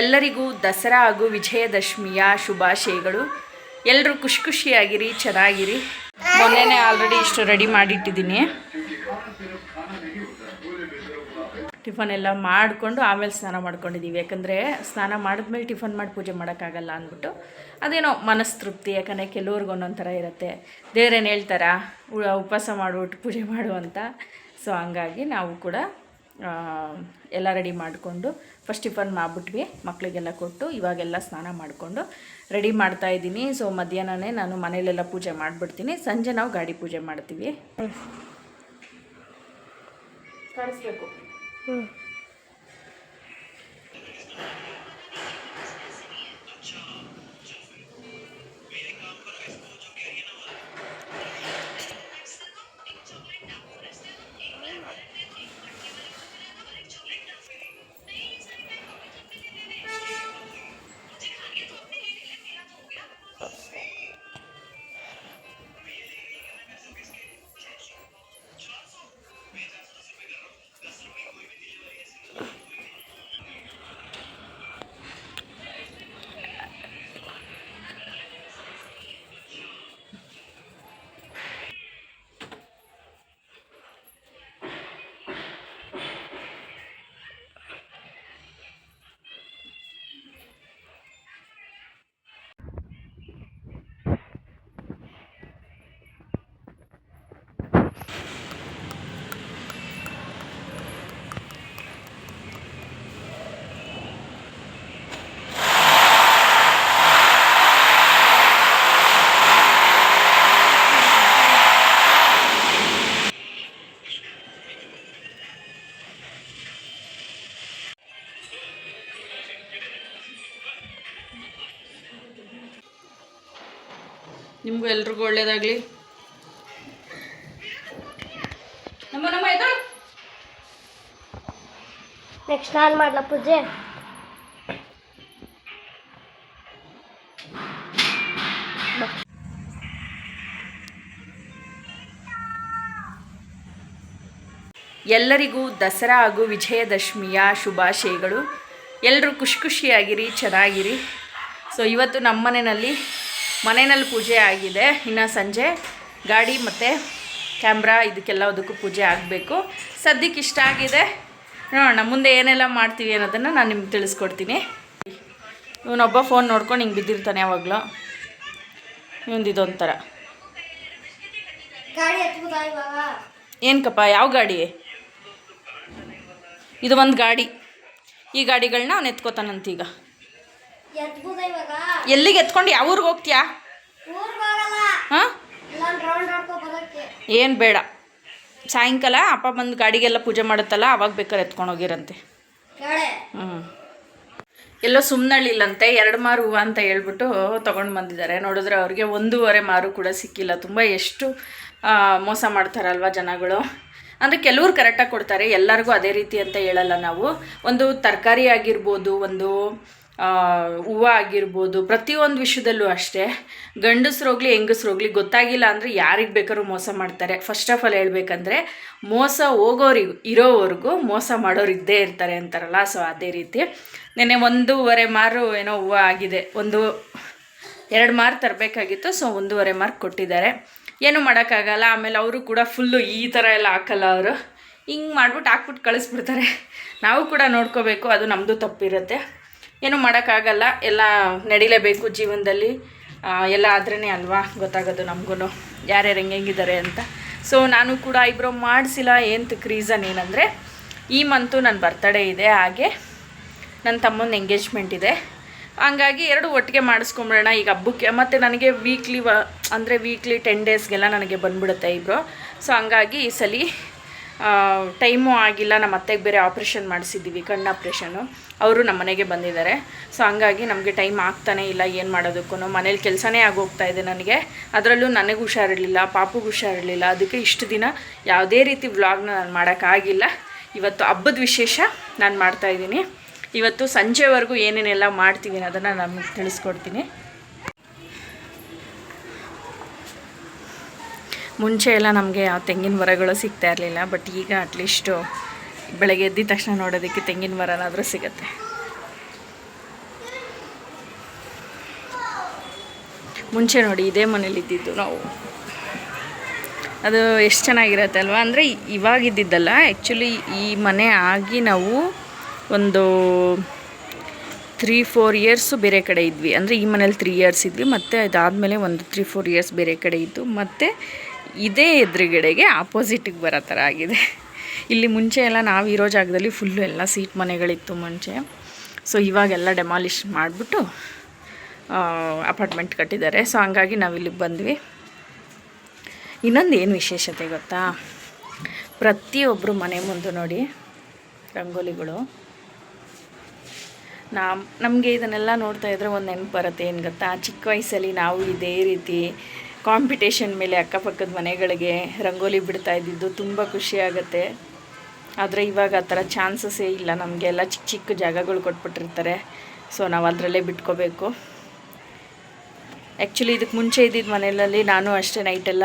ಎಲ್ಲರಿಗೂ ದಸರಾ ಹಾಗೂ ವಿಜಯದಶಮಿಯ ಶುಭಾಶಯಗಳು. ಎಲ್ಲರೂ ಖುಷಿ ಖುಷಿಯಾಗಿರಿ ಚೆನ್ನಾಗಿರಿ. ಮೊನ್ನೆನೇ ಆಲ್ರೆಡಿ ಇಷ್ಟು ರೆಡಿ ಮಾಡಿಟ್ಟಿದ್ದೀನಿ. ಟಿಫನ್ ಎಲ್ಲ ಮಾಡಿಕೊಂಡು ಆಮೇಲೆ ಸ್ನಾನ ಮಾಡ್ಕೊಂಡಿದ್ದೀವಿ ಯಾಕಂದರೆ ಸ್ನಾನ ಮಾಡಿದ್ಮೇಲೆ ಟಿಫನ್ ಮಾಡಿ ಪೂಜೆ ಮಾಡೋಕ್ಕಾಗಲ್ಲ ಅಂದ್ಬಿಟ್ಟು ಅದೇನೋ ಮನಸ್ತೃಪ್ತಿ, ಯಾಕಂದರೆ ಕೆಲವ್ರಿಗೆ ಒಂದೊಂದು ಥರ ಇರುತ್ತೆ. ದೇವ್ರೇನು ಹೇಳ್ತಾರ? ಉಪವಾಸ ಮಾಡಿಬಿಟ್ಟು ಪೂಜೆ ಮಾಡು ಅಂತ. ಸೊ ಹಂಗಾಗಿ ನಾವು ಕೂಡ ಎಲ್ಲ ರೆಡಿ ಮಾಡಿಕೊಂಡು ಫಸ್ಟ್ ಟಿಫನ್ ಮಾಡಿಬಿಟ್ವಿ ಮಕ್ಕಳಿಗೆಲ್ಲ ಕೊಟ್ಟು ಇವಾಗೆಲ್ಲ ಸ್ನಾನ ಮಾಡಿಕೊಂಡು ರೆಡಿ ಮಾಡ್ತಾ ಇದ್ದೀನಿ. ಸೊ ಮಧ್ಯಾಹ್ನನೇ ನಾನು ಮನೇಲೆಲ್ಲ ಪೂಜೆ ಮಾಡಿಬಿಡ್ತೀನಿ. ಸಂಜೆ ನಾವು ಗಾಡಿ ಪೂಜೆ ಮಾಡ್ತೀವಿ. ಕಾಣಿಸ್ಬೇಕು. ನಿಮಗೂ ಎಲ್ರಿಗೂ ಒಳ್ಳೇದಾಗಲಿ. ನಮ್ಮ ನಮ್ಮ ಎದುರು ನೆಕ್ಸ್ಟ್ ನಾನು ಮಾಡಲ ಪೂಜೆ? ಎಲ್ಲರಿಗೂ ದಸರಾ ಹಾಗೂ ವಿಜಯದಶಮಿಯ ಶುಭಾಶಯಗಳು. ಎಲ್ಲರೂ ಖುಷಿ ಖುಷಿಯಾಗಿರಿ ಚೆನ್ನಾಗಿರಿ. ಸೊ ಇವತ್ತು ನಮ್ಮ ಮನೆಯಲ್ಲಿ ಮನೆಯಲ್ಲಿ ಪೂಜೆ ಆಗಿದೆ. ಇನ್ನು ಸಂಜೆ ಗಾಡಿ ಮತ್ತು ಕ್ಯಾಮ್ರಾ ಇದಕ್ಕೆಲ್ಲದಕ್ಕೂ ಪೂಜೆ ಆಗಬೇಕು. ಸದ್ಯಕ್ಕೆ ಇಷ್ಟ ಆಗಿದೆ. ನೋಡೋಣ ಮುಂದೆ ಏನೆಲ್ಲ ಮಾಡ್ತೀವಿ ಅನ್ನೋದನ್ನು ನಾನು ನಿಮ್ಗೆ ತಿಳಿಸ್ಕೊಡ್ತೀನಿ. ಇವನೊಬ್ಬ ಫೋನ್ ನೋಡ್ಕೊಂಡು ಹಿಂಗೆ ಬಿದ್ದಿರ್ತಾನೆ ಯಾವಾಗಲೂ. ಇವಂದು ಇದೊಂಥರ ಗಾಡಿ ಹತ್ಬೋದಾ ಇವಾಗ? ಏನಕ್ಕಪ್ಪ ಯಾವ ಗಾಡಿ? ಇದು ಒಂದು ಗಾಡಿ. ಈ ಗಾಡಿಗಳನ್ನ ಅವ್ನು ಎತ್ಕೋತಾನಂತೀಗ. ಎಲ್ಲಿಗೆ ಎತ್ಕೊಂಡು? ಯಾವ ಊರಿಗೆ ಹೋಗ್ತೀಯಾ? ಹಾಂ? ಏನು ಬೇಡ. ಸಾಯಂಕಾಲ ಅಪ್ಪ ಬಂದು ಗಾಡಿಗೆಲ್ಲ ಪೂಜೆ ಮಾಡುತ್ತಲ್ಲ ಅವಾಗ ಬೇಕಾದ್ರೆ ಎತ್ಕೊಂಡು ಹೋಗಿರಂತೆ. ಹ್ಞೂ ಎಲ್ಲೋ ಸುಮ್ಮನಳ್ಳಿಲ್ಲಂತೆ ಎರಡು ಮಾರು ಹೂವು ಅಂತ ಹೇಳ್ಬಿಟ್ಟು ತೊಗೊಂಡು ಬಂದಿದ್ದಾರೆ. ನೋಡಿದ್ರೆ ಅವ್ರಿಗೆ ಒಂದೂವರೆ ಮಾರು ಕೂಡ ಸಿಕ್ಕಿಲ್ಲ. ತುಂಬ ಎಷ್ಟು ಮೋಸ ಮಾಡ್ತಾರಲ್ವ ಜನಗಳು. ಅಂದರೆ ಕೆಲವ್ರು ಕರೆಕ್ಟಾಗಿ ಕೊಡ್ತಾರೆ ಎಲ್ಲರಿಗೂ ಅದೇ ರೀತಿ ಅಂತ ಹೇಳಲ್ಲ ನಾವು. ಒಂದು ತರಕಾರಿ ಆಗಿರ್ಬೋದು ಒಂದು ಹೂವು ಆಗಿರ್ಬೋದು, ಪ್ರತಿಯೊಂದು ವಿಷಯದಲ್ಲೂ ಅಷ್ಟೇ ಗಂಡಸ್ರೋಗ್ಲಿ ಹೆಂಗಸ್ರೋಗ್ಲಿ ಗೊತ್ತಾಗಿಲ್ಲ ಅಂದರೆ ಯಾರಿಗೆ ಬೇಕಾದ್ರೂ ಮೋಸ ಮಾಡ್ತಾರೆ. ಫಸ್ಟ್ ಆಫ್ ಆಲ್ ಹೇಳ್ಬೇಕಂದ್ರೆ, ಮೋಸ ಹೋಗೋರಿಗೂ, ಇರೋವರೆಗೂ ಮೋಸ ಮಾಡೋರು ಇದ್ದೇ ಇರ್ತಾರೆ ಅಂತಾರಲ್ಲ ಸೊ ಅದೇ ರೀತಿ. ನೆನ್ನೆ ಒಂದೂವರೆ ಮಾರು ಏನೋ ಹೂವು ಆಗಿದೆ, ಒಂದು ಎರಡು ಮಾರು ತರಬೇಕಾಗಿತ್ತು ಸೊ ಒಂದೂವರೆ ಮಾರ್ಕ್ ಕೊಟ್ಟಿದ್ದಾರೆ. ಏನು ಮಾಡೋಕ್ಕಾಗಲ್ಲ, ಆಮೇಲೆ ಅವರು ಕೂಡ ಫುಲ್ಲು ಈ ಥರ ಎಲ್ಲ ಹಾಕಲ್ಲ ಅವರು. ಹಿಂಗೆ ಮಾಡ್ಬಿಟ್ಟು ಹಾಕ್ಬಿಟ್ಟು ಕಳಿಸ್ಬಿಡ್ತಾರೆ. ನಾವು ಕೂಡ ನೋಡ್ಕೋಬೇಕು, ಅದು ನಮ್ಮದು ತಪ್ಪಿರುತ್ತೆ. ಏನು ಮಾಡೋಕ್ಕಾಗಲ್ಲ, ಎಲ್ಲ ನಡಿಲೇಬೇಕು ಜೀವನದಲ್ಲಿ. ಎಲ್ಲ ಆದ್ರೇ ಅಲ್ವಾ? ಗೊತ್ತಾಗೋದು ನಮಗೂ ಯಾರ್ಯಾರು ಹೆಂಗಿದ್ದಾರೆ ಅಂತ. ಸೊ ನಾನು ಕೂಡ ಐಬ್ರೋ ಮಾಡಿಸಿಲ್ಲ ಏನಕ್ಕೆ ರೀಸನ್ ಏನಂದರೆ, ಈ ಮಂತು ನನ್ನ ಬರ್ತಡೇ ಇದೆ, ಹಾಗೆ ನನ್ನ ತಮ್ಮನ ಎಂಗೇಜ್ಮೆಂಟ್ ಇದೆ. ಹಂಗಾಗಿ ಎರಡು ಒಟ್ಟಿಗೆ ಮಾಡಿಸ್ಕೊಂಬಿಡೋಣ ಈಗ ಹಬ್ಬಕ್ಕೆ. ಮತ್ತು ನನಗೆ ವೀಕ್ಲಿ ವ, ಅಂದರೆ ವೀಕ್ಲಿ ಟೆನ್ ಡೇಸ್ಗೆಲ್ಲ ನನಗೆ ಬಂದ್ಬಿಡುತ್ತೆ ಇಬ್ರು. ಸೊ ಹಂಗಾಗಿ ಈ ಸಲ ಟೈಮು ಆಗಿಲ್ಲ, ನಮ್ಮ ಅತ್ತೆಗೆ ಬೇರೆ ಆಪ್ರೇಷನ್ ಮಾಡಿಸಿದ್ದೀವಿ, ಕಣ್ಣು ಆಪ್ರೇಷನು ಅವರು ನಮ್ಮ ಮನೆಗೆ ಬಂದಿದ್ದಾರೆ. ಸೊ ಹಂಗಾಗಿ ನಮಗೆ ಟೈಮ್ ಆಗ್ತಾನೆ ಇಲ್ಲ, ಏನು ಮಾಡೋದಕ್ಕೂ ಮನೇಲಿ ಕೆಲಸನೇ ಆಗೋಗ್ತಾ ಇದೆ ನನಗೆ. ಅದರಲ್ಲೂ ನನಗೆ ಹುಷಾರಿರಲಿಲ್ಲ, ಪಾಪುಗೆ ಹುಷಾರಿರಲಿಲ್ಲ. ಅದಕ್ಕೆ ಇಷ್ಟು ದಿನ ಯಾವುದೇ ರೀತಿ ವ್ಲಾಗ್ನ ನಾನು ಮಾಡೋಕ್ಕಾಗಿಲ್ಲ. ಇವತ್ತು ಹಬ್ಬದ ವಿಶೇಷ ನಾನು ಮಾಡ್ತಾಯಿದ್ದೀನಿ ಇವತ್ತು ಸಂಜೆವರೆಗೂ ಏನೇನೆಲ್ಲ ಮಾಡ್ತೀವಿ ಅನ್ನೋದನ್ನು ನಾನು ತಿಳಿಸ್ಕೊಡ್ತೀನಿ. ಮುಂಚೆ ಎಲ್ಲ ನಮಗೆ ಆ ತೆಂಗಿನ ಮರಗಳು ಸಿಗ್ತಾ ಇರಲಿಲ್ಲ ಬಟ್ ಈಗ ಅಟ್ಲೀಸ್ಟು ಬೆಳಗ್ಗೆ ಎದ್ದಿದ ತಕ್ಷಣ ನೋಡೋದಕ್ಕೆ ತೆಂಗಿನ ಮರನಾದರೂ ಸಿಗುತ್ತೆ. ಮುಂಚೆ ನೋಡಿ ಇದೇ ಮನೇಲಿ ಇದ್ದಿದ್ದು ನಾವು. ಅದು ಎಷ್ಟು ಚೆನ್ನಾಗಿರತ್ತೆ ಅಲ್ವಾ? ಅಂದರೆ ಇವಾಗಿದ್ದಿದ್ದಲ್ಲ ಆ್ಯಕ್ಚುಲಿ ಈ ಮನೆ ಆಗಿ ನಾವು ಒಂದು ತ್ರೀ ಫೋರ್ ಇಯರ್ಸು ಬೇರೆ ಕಡೆ ಇದ್ವಿ. ಅಂದರೆ ಈ ಮನೇಲಿ ತ್ರೀ ಇಯರ್ಸ್ ಇದ್ವಿ, ಮತ್ತು ಅದಾದಮೇಲೆ ಒಂದು ತ್ರೀ ಫೋರ್ ಇಯರ್ಸ್ ಬೇರೆ ಕಡೆ ಇದ್ದು, ಮತ್ತು ಇದೇ ಎದುರುಗಡೆಗೆ ಆಪೋಸಿಟಿಗೆ ಬರೋ ಥರ ಆಗಿದೆ. ಇಲ್ಲಿ ಮುಂಚೆ ಎಲ್ಲ ನಾವು ಇರೋ ಜಾಗದಲ್ಲಿ ಫುಲ್ಲು ಎಲ್ಲ ಸೀಟ್ ಮನೆಗಳಿತ್ತು ಮುಂಚೆ. ಸೊ ಇವಾಗೆಲ್ಲ ಡೆಮಾಲಿಷ್ ಮಾಡಿಬಿಟ್ಟು ಅಪಾರ್ಟ್ಮೆಂಟ್ ಕಟ್ಟಿದ್ದಾರೆ. ಸೊ ಹಂಗಾಗಿ ನಾವು ಇಲ್ಲಿಗೆ ಬಂದ್ವಿ. ಇನ್ನೊಂದು ಏನು ವಿಶೇಷತೆ ಗೊತ್ತಾ? ಪ್ರತಿಯೊಬ್ಬರು ಮನೆ ಮುಂದೆ ನೋಡಿ ರಂಗೋಲಿಗಳು. ನಾ ನಮಗೆ ಇದನ್ನೆಲ್ಲ ನೋಡ್ತಾ ಇದ್ರೆ ಒಂದು ನೆನಪು ಬರುತ್ತೆ. ಏನು ಗೊತ್ತಾ? ಚಿಕ್ಕ ವಯಸ್ಸಲ್ಲಿ ನಾವು ಇದೇ ರೀತಿ ಕಾಂಪಿಟೇಷನ್ ಮೇಲೆ ಅಕ್ಕಪಕ್ಕದ ಮನೆಗಳಿಗೆ ರಂಗೋಲಿ ಬಿಡ್ತಾ ಇದ್ದಿದ್ದು ತುಂಬ ಖುಷಿಯಾಗತ್ತೆ ಆದರೆ ಇವಾಗ ಆ ಥರ ಚಾನ್ಸಸ್ಸೇ ಇಲ್ಲ. ನಮಗೆಲ್ಲ ಚಿಕ್ಕ ಚಿಕ್ಕ ಜಾಗಗಳು ಕೊಟ್ಬಿಟ್ಟಿರ್ತಾರೆ. ಸೊ ನಾವು ಅದರಲ್ಲೇ ಬಿಟ್ಕೋಬೇಕು. ಆ್ಯಕ್ಚುಲಿ ಇದಕ್ಕೆ ಮುಂಚೆ ಇದ್ದಿದ್ದ ಮನೆಯಲ್ಲಿ ನಾನು ಅಷ್ಟೇ ನೈಟೆಲ್ಲ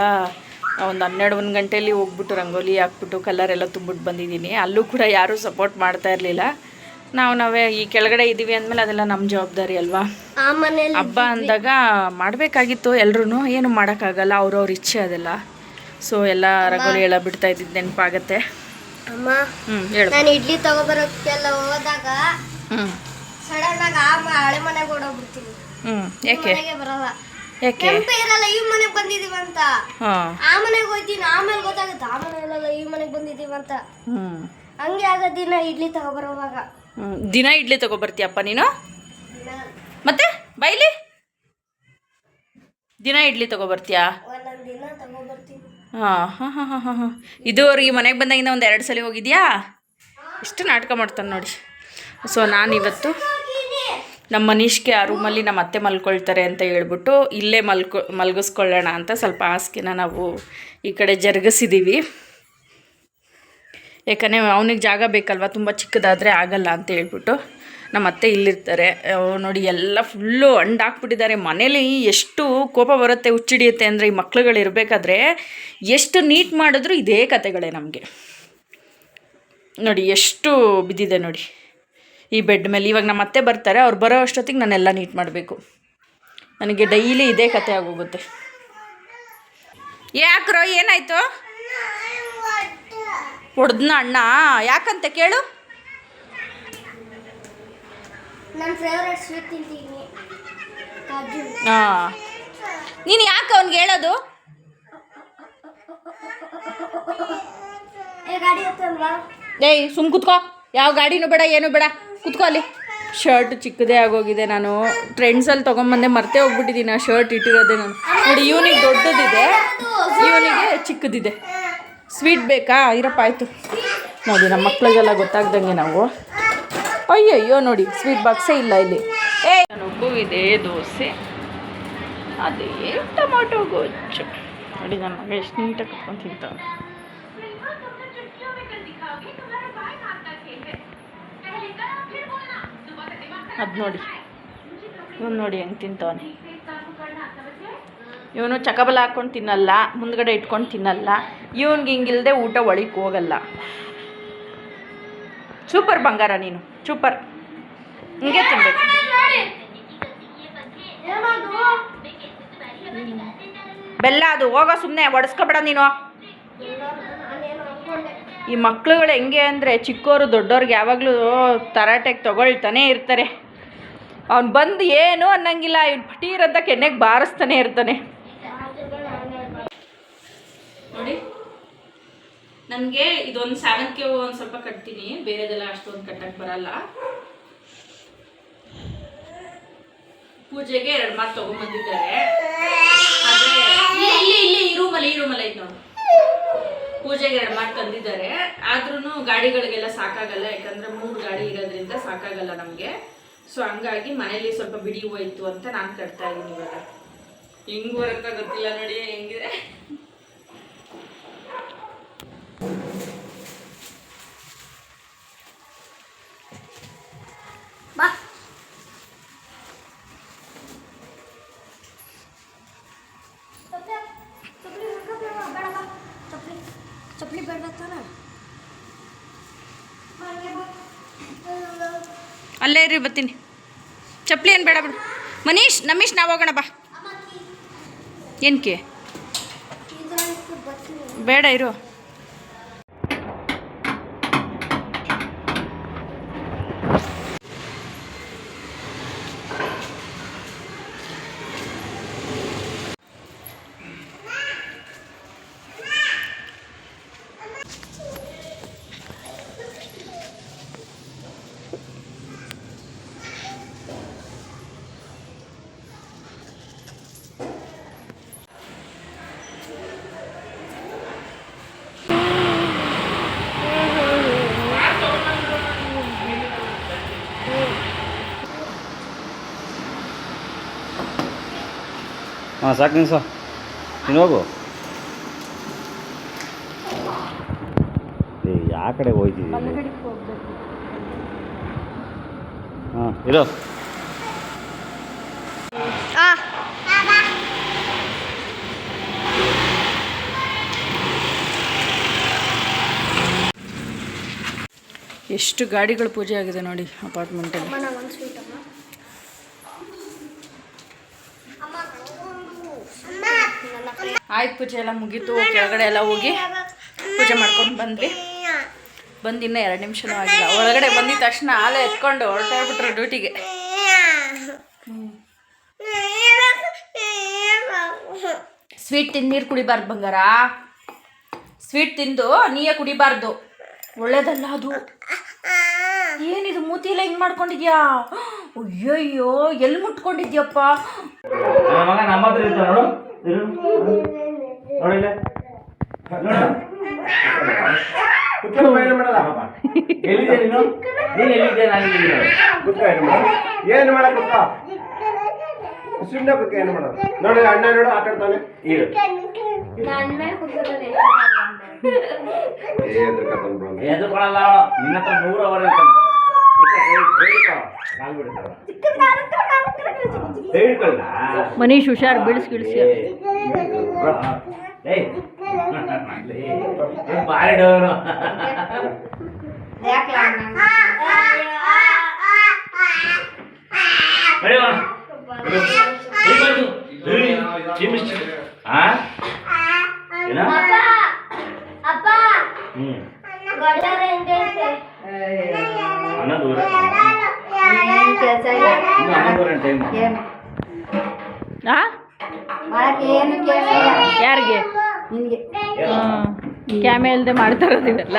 ಒಂದು ಹನ್ನೆರಡು, ಒಂದು ಗಂಟೆಯಲ್ಲಿ ಹೋಗ್ಬಿಟ್ಟು ರಂಗೋಲಿ ಹಾಕ್ಬಿಟ್ಟು ಕಲರ್ ಎಲ್ಲ ತುಂಬಿಟ್ಟು ಬಂದಿದ್ದೀನಿ. ಅಲ್ಲೂ ಕೂಡ ಯಾರೂ ಸಪೋರ್ಟ್ ಮಾಡ್ತಾ ಇರಲಿಲ್ಲ. ನಾವು ನಾವೇ ಈ ಕೆಳಗಡೆ ಇದ್ದೀವಿ ಅಂದ್ಮೇಲೆ ಅದೆಲ್ಲ ನಮ್ಮ ಜವಾಬ್ದಾರಿ ಅಲ್ವಾ? ಹಬ್ಬ ಅಂದಾಗ ಮಾಡಬೇಕಾಗಿತ್ತು ಎಲ್ರೂ ಏನು ಮಾಡೋಕ್ಕಾಗಲ್ಲ ಅವ್ರವ್ರ ಇಚ್ಛೆ ಅದೆಲ್ಲ. ಸೊ ಎಲ್ಲ ರಗೋಲಿ ಎಲ್ಲ ಬಿಡ್ತಾ ಇದ್ದಿದ್ದು ನೆನಪಾಗತ್ತೆ. ನಾನು ಇಡ್ಲಿ ತಗೋಬರೋಕ್ಕೆಲ್ಲ ಹೋದಾಗ ಸಡನ್ ಆಗಿ ಆ ಹಳೆ ಮನೆಗೆ ಓಡೋಗ್ಬಿಡ್ತೀನಿ. ಹ್ಞೂ ಯಾಕೆ ಬರಲ್ಲ. ಯಾಕೆ ಇರಲ್ಲ ಈ ಮನೆಗೆ ಬಂದಿದೀವಿ ಅಂತ. ಆ ಮನೆಗೆ ಹೋಗ್ತೀನಿ ಆಮೇಲೆ ಗೊತ್ತಾಗುತ್ತೆ ಆ ಮನೆ ಇರಲ್ಲ ಈ ಮನೆಗೆ ಬಂದಿದೀವಿ ಅಂತ. ಹಂಗೆ ಆಗೋದಿನ ಇಡ್ಲಿ ತಗೋಬರೋವಾಗ. ದಿನ ಇಡ್ಲಿ ತಗೊಬರ್ತೀಯಪ್ಪ ನೀನು? ಮತ್ತೆ, ಬೈಲಿ? ದಿನ ಇಡ್ಲಿ ತಗೊಬರ್ತೀಯಾ? ಹಾಂ ಹಾಂ ಹಾಂ ಹಾಂ ಹಾಂ ಹಾಂ. ಇದುವರೆಗೆ ಮನೆಗೆ ಬಂದಾಗಿಂದ ಒಂದು ಎರಡು ಸಲ ಹೋಗಿದ್ಯಾ? ಇಷ್ಟು ನಾಟಕ ಮಾಡ್ತಾನೆ ನೋಡಿ. ಸೊ ನಾನಿವತ್ತು ನಮ್ಮ ಮನೀಷ್ಗೆ ಆ ರೂಮಲ್ಲಿ ನಮ್ಮ ಅತ್ತೆ ಮಲ್ಕೊಳ್ತಾರೆ ಅಂತ ಹೇಳ್ಬಿಟ್ಟು ಇಲ್ಲೇ ಮಲ್ಕೊ ಮಲ್ಗಿಸ್ಕೊಳ್ಳೋಣ ಅಂತ ಸ್ವಲ್ಪ ಆಸ್ಕಿನ ನಾವು ಈ ಕಡೆ ಜರುಗಿಸಿದ್ದೀವಿ ಯಾಕಂದರೆ ಅವನಿಗೆ ಜಾಗ ಬೇಕಲ್ವ? ತುಂಬ ಚಿಕ್ಕದಾದರೆ ಆಗಲ್ಲ ಅಂತ ಹೇಳ್ಬಿಟ್ಟು ನಮ್ಮ ಅತ್ತೆ ಇಲ್ಲಿರ್ತಾರೆ. ನೋಡಿ, ಎಲ್ಲ ಫುಲ್ಲು ಅಂಡಾಕ್ಬಿಟ್ಟಿದ್ದಾರೆ ಮನೇಲಿ ಎಷ್ಟು ಕೋಪ ಬರುತ್ತೆ, ಹುಚ್ಚಿಡಿಯುತ್ತೆ ಅಂದರೆ ಈ ಮಕ್ಳುಗಳು ಇರಬೇಕಾದ್ರೆ ಎಷ್ಟು ನೀಟ್ ಮಾಡಿದ್ರು ಇದೇ ಕತೆಗಳೇ ನಮಗೆ. ನೋಡಿ, ಎಷ್ಟು ಬಿದ್ದಿದೆ ನೋಡಿ. ಈ ಬೆಡ್ ಮೇಲೆ. ಇವಾಗ ನಮ್ಮ ಅತ್ತೆ ಬರ್ತಾರೆ, ಅವ್ರು ಬರೋ ಅಷ್ಟೊತ್ತಿಗೆ ನಾನೆಲ್ಲ ನೀಟ್ ಮಾಡಬೇಕು. ನನಗೆ ಡೈಲಿ ಇದೇ ಕತೆ ಆಗೋಗುತ್ತೆ. ಯಾಕ್ರೋ ಏನಾಯ್ತು? ಹೊಡೆದ್ನ ಅಣ್ಣ. ಯಾಕಂತೆ ಕೇಳು. ಹಾಂ ನೀನು ಯಾಕೆ ಅವ್ನಿಗೆ ಹೇಳೋದು? ಏಯ್ ಸುಮ್ ಕುತ್ಕೋ. ಯಾವ ಗಾಡಿನೂ ಬೇಡ ಏನೂ ಬೇಡ. ಕುತ್ಕೋ ಅಲ್ಲಿ. ಶರ್ಟ್ ಚಿಕ್ಕದೇ ಆಗೋಗಿದೆ ನಾನು. ಟ್ರೆಂಡ್ಸಲ್ಲಿ ತೊಗೊಂಬಂದೆ ಮರ್ತೇ ಹೋಗ್ಬಿಟ್ಟಿದ್ದೀನಿ ಆ ಶರ್ಟ್ ಇಟ್ಟಿರೋದೇ ನಾನು. ನೋಡಿ ಇವನಿಗೆ ದೊಡ್ಡದಿದೆ. ಇವನಿಗೆ ಚಿಕ್ಕದಿದೆ. ಸ್ವೀಟ್ ಬೇಕಾ? ಇರಪ್ಪ, ಆಯಿತು. ನೋಡಿ, ನಮ್ಮ ಮಕ್ಕಳಿಗೆಲ್ಲ ಗೊತ್ತಾಗ್ದಂಗೆ ನಾವು. ಅಯ್ಯಯ್ಯೋ, ನೋಡಿ ಸ್ವೀಟ್ ಬಾಕ್ಸೇ ಇಲ್ಲ ಇಲ್ಲಿ. ಏ! ಇದೆ ದೋಸೆ, ಅದೇ ಟೊಮೊಟೊ ಗೊಜ್ಜು. ನೋಡಿ ನನ್ನ ಮಗ ಎಷ್ಟು ನೀಟಾಗಿ ಕಟ್ಕೊಂಡು ತಿಂತಾವೆ ಅದು ನೋಡಿ. ಇವನು ನೋಡಿ ಹೆಂಗೆ ತಿಂತವನೆ ಇವನು ಚಕಬಲ ಹಾಕ್ಕೊಂಡು ತಿನ್ನಲ್ಲ, ಮುಂದ್ಗಡೆ ಇಟ್ಕೊಂಡು ತಿನ್ನಲ್ಲ. ಇವನ್ಗೆ ಹಿಂಗಿಲ್ದೆ ಊಟ ಒಳಗೆ ಹೋಗಲ್ಲ. ಸೂಪರ್ ಬಂಗಾರ ನೀನು ಸೂಪರ್ ಹಿಂಗೆ ತಿನ್ಬೇಕು. ಬೆಲ್ಲ ಅದು, ಹೋಗೋ ಸುಮ್ಮನೆ ಒಡಿಸ್ಕೊಬೇಡ ನೀನು. ಈ ಮಕ್ಳುಗಳು ಹೆಂಗೆ ಅಂದರೆ ಚಿಕ್ಕವರು ದೊಡ್ಡವ್ರಿಗೆ ಯಾವಾಗಲೂ ತರಾಟೆಗೆ ತಗೊಳ್ತಾನೆ ಇರ್ತಾರೆ. ಅವ್ನು ಬಂದು ಏನು ಅನ್ನಂಗಿಲ್ಲ, ಇವ್ನು ಪಟೀರ್ ಅಂತ ಕೆನ್ನೆಗೆ ಬಾರಿಸ್ತಾನೆ ಇರ್ತಾನೆ ನೋಡಿ ನನಗೆ ಇದೊಂದು ಸ್ಯಾವಂತಿಗೆ ಹೂವು ಒಂದು ಸ್ವಲ್ಪ ಕಟ್ತೀನಿ. ಬೇರೆದೆಲ್ಲ ಅಷ್ಟೊಂದು ಕಟ್ಟಕ್ಕೆ ಬರಲ್ಲ. ಪೂಜೆಗೆ ಎರಡು ಮಾತು ತಗೊಂಡ್ಬಂದಿದ್ದಾರೆ ಇಲ್ಲಿ ಇಲ್ಲಿ ಈ ರೂಮಲ್ಲಿ ಈ ರೂಮಲ್ಲಿ ಪೂಜೆಗೆ ಎರಡು ಮಾತು ತಂದಿದ್ದಾರೆ. ಆದ್ರೂ ಗಾಡಿಗಳಿಗೆಲ್ಲ ಸಾಕಾಗಲ್ಲ, ಯಾಕಂದ್ರೆ ಮೂರು ಗಾಡಿ ಇರೋದ್ರಿಂದ ಸಾಕಾಗಲ್ಲ ನಮಗೆ. ಸೊ ಹಂಗಾಗಿ ಮನೇಲಿ ಸ್ವಲ್ಪ ಬಿಡಿ ಹೋಯ್ತು ಅಂತ ನಾನು ಕಟ್ತಾ ಇದ್ದೀನಿ ಇವಾಗ. ಹೆಂಗ್ ಗೊತ್ತಿಲ್ಲ ನೋಡಿ, ಹೆಂಗಿದೆ ಬಾ ಚಪ್ಪಲಿ ಬೇಡ ತಾನ ಅಲ್ಲೇ ಇರಿ ಬರ್ತೀನಿ. ಚಪ್ಪಲಿ ಏನು ಬೇಡ ಬಿಡು. ಮನೀಶ್, ನಮೀಶ್, ನಾವು ಹೋಗೋಣ, ಬಾ. ಏನಕ್ಕೆ ಬೇಡ ಇರು. ಹಾಂ ಸಾಕು ನಿಲ್ಸು ನೀನು ಹೋಗು. ಏ ಯಾ ಕಡೆ ಹೋಯ್ತಿದ್ದೀವಿ ಹಾಂ ಇರೋ. ಎಷ್ಟು ಗಾಡಿಗಳು ಪೂಜೆ ಆಗಿದೆ ನೋಡಿ ಅಪಾರ್ಟ್ಮೆಂಟಲ್ಲಿ ಅಮ್ಮ ನಂಗೆ ಒಂದು ಸ್ವೀಟ್ ಅಮ್ಮ ಅಮ್ಮ ನನ್ನ ಕೈ ಆಯ್ತು ಪೂಜೆ ಎಲ್ಲ ಮುಗೀತು. ಕೆಳಗಡೆ ಎಲ್ಲ ಹೋಗಿ ಪೂಜೆ ಮಾಡ್ಕೊಂಡು ಬಂದ್ವಿ. ಬಂದು ಇನ್ನೂ ಎರಡು ನಿಮಿಷನೂ ಆಗಿಲ್ಲ. ಒಳಗಡೆ ಬಂದಿದ ತಕ್ಷಣ ಹಾಲೆ ಎತ್ಕೊಂಡು ಹೊರಟೋಗ್ಬಿಟ್ರು ಡ್ಯೂಟಿಗೆ. ಸ್ವೀಟ್ ತಿಂದು ನೀರು ಕುಡಿಬಾರ್ದು ಬಂಗಾರ. ಸ್ವೀಟ್ ತಿಂದು ನೀಯೇ ಕುಡಿಬಾರ್ದು. ಒಳ್ಳೇದಲ್ಲ ಅದು. ಏನಿದು ಮೂತಿ ಎಲ್ಲ ಹಿಂಗೆ ಮಾಡ್ಕೊಂಡಿದ್ಯಾ? ಅಯ್ಯಯ್ಯೋ ಎಲ್ಲಿ ಮುಟ್ಕೊಂಡಿದ್ಯಪ್ಪ? ನೋಡಿಲ್ಲ? ಎಲ್ಲಿದ್ದೆ ನೀನು? ನೀನು ಎಲ್ಲಿದ್ದೆ ನಾನು ಇಲ್ಲಿದ್ದೆ. ಕುತ್ಕೋ ಏನು ಮಾಡ ಏನು ಮಾಡಕ್ ಕುತ್ಕೋ? ಸುಮ್ಮನೆ ಕುತ್ಕೋ ಏನು ಮಾಡೋದು? ನೋಡಿ ಅಣ್ಣ ನೋಡು ಆಟ ಆಡ್ತಾನೆ. ಇರು. ಅವನು ನಿನ್ನ ಹತ್ರ ನೂರು ಅವರ್ ಹೇಳ್ಕೊಳ್ಳ ಮನೀಶ್ ಹುಷಾರ್ ಬಿಡಿಸಿ ಗಿಡಿಸಿ ಏಯ್ ಬಾರಿ ಡೋನು ಏನ ಅಪ್ಪ ಹ್ಮ್ ಯಾರಿಗೆ ಕ್ಯಾಮೆ ಇಲ್ಲದೆ ಮಾಡ್ತಾ ಇರೋದು ಇವೆಲ್ಲ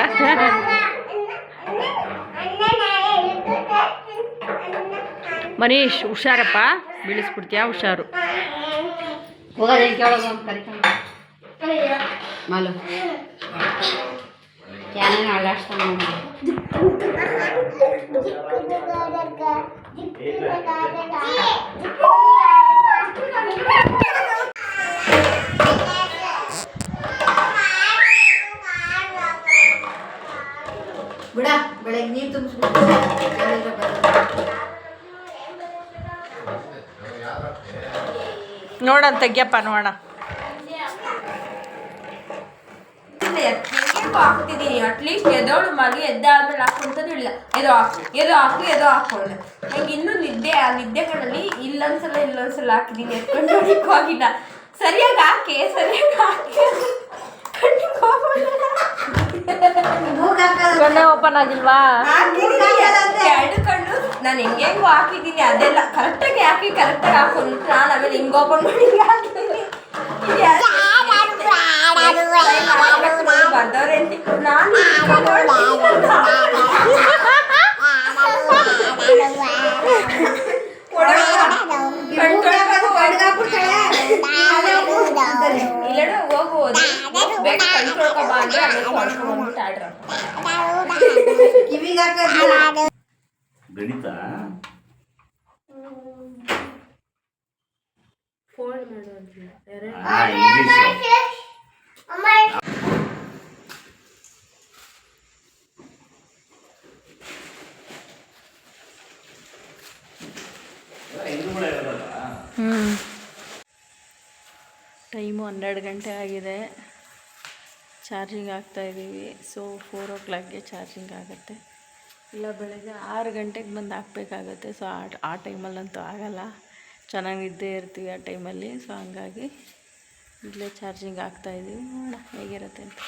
ಮನೀಶ್ ಹುಷಾರಪ್ಪ ಬೀಳಿಸ್ಬಿಡ್ತೀಯಾ ಹುಷಾರು ನೋಡೋಣ ತೆಗ್ಯಪ್ಪ ನೋಡೋಣ. ಹಾಕ್ತಿದ್ದೀನಿ ಅಟ್ಲೀಸ್ಟ್ ಎದೋಳು ಮಗಿ ಎದ್ದಾದ್ಮೇಲೆ ಹಾಕೊಂತದ್ದು ಇಲ್ಲ ಎದೋ ಹಾಕು ಎದೋ ಹಾಕು ಎದೋ ಹಾಕೊಂಡೆ ನಂಗೆ ಇನ್ನೂ ನಿದ್ದೆ ಆ ನಿದ್ದೆಗಳಲ್ಲಿ ಇಲ್ಲೊಂದ್ಸಲ ಇಲ್ಲೊಂದ್ಸಲ ಹಾಕಿದ್ದೀನಿ ಎತ್ಕೊಂಡು ಹೋಗಿಲ್ಲ ಸರಿಯಾಗಿ ಹಾಕಿ ಸರಿಯಾಗಿ ಹಾಕಿ. ಕಣ್ಣೆ ಓಪನ್ ಆಗಿಲ್ವಾ? ಎರಡು ಕಣ್ಣು ನಾನು ಹೆಂಗೆ ಹೆಂಗೋ ಹಾಕಿದ್ದೀನಿ ಅದೆಲ್ಲ ಕರೆಕ್ಟಾಗಿ ಹಾಕಿ ಕರೆಕ್ಟಾಗಿ ಹಾಕೊಂಡು ನಾನು ಆಮೇಲೆ ಹಿಂಗೆ ಓಪನ್ ಮಾಡಿ ಹಿಂಗೆ ಹಾಕಿದ್ದೀನಿ ಬರ್ದವ್ರೆ ನಾನು ಟೈಮು ಹನ್ನೆರಡು ಗಂಟೆ ಆಗಿದೆ. ಚಾರ್ಜಿಂಗ್ ಆಗ್ತಾ ಇದ್ದೀವಿ. ಸೊ ಫೋರ್ ಓ ಕ್ಲಾಕ್ಗೆ ಚಾರ್ಜಿಂಗ್ ಆಗುತ್ತೆ. ಇಲ್ಲ, ಬೆಳಗ್ಗೆ ಆರು ಗಂಟೆಗೆ ಬಂದು ಹಾಕ್ಬೇಕಾಗತ್ತೆ. ಸೊ ಆ ಆ ಟೈಮಲ್ಲಂತೂ ಆಗೋಲ್ಲ. ಚೆನ್ನಾಗಿದ್ದೇ ಇರ್ತೀವಿ ಆ ಟೈಮಲ್ಲಿ. ಸೊ ಹಂಗಾಗಿ ಇಲ್ಲೇ ಚಾರ್ಜಿಂಗ್ ಆಗ್ತಾಯಿದ್ದೀವಿ ನೋಡೋಣ ಹೇಗಿರುತ್ತೆ ಅಂತ.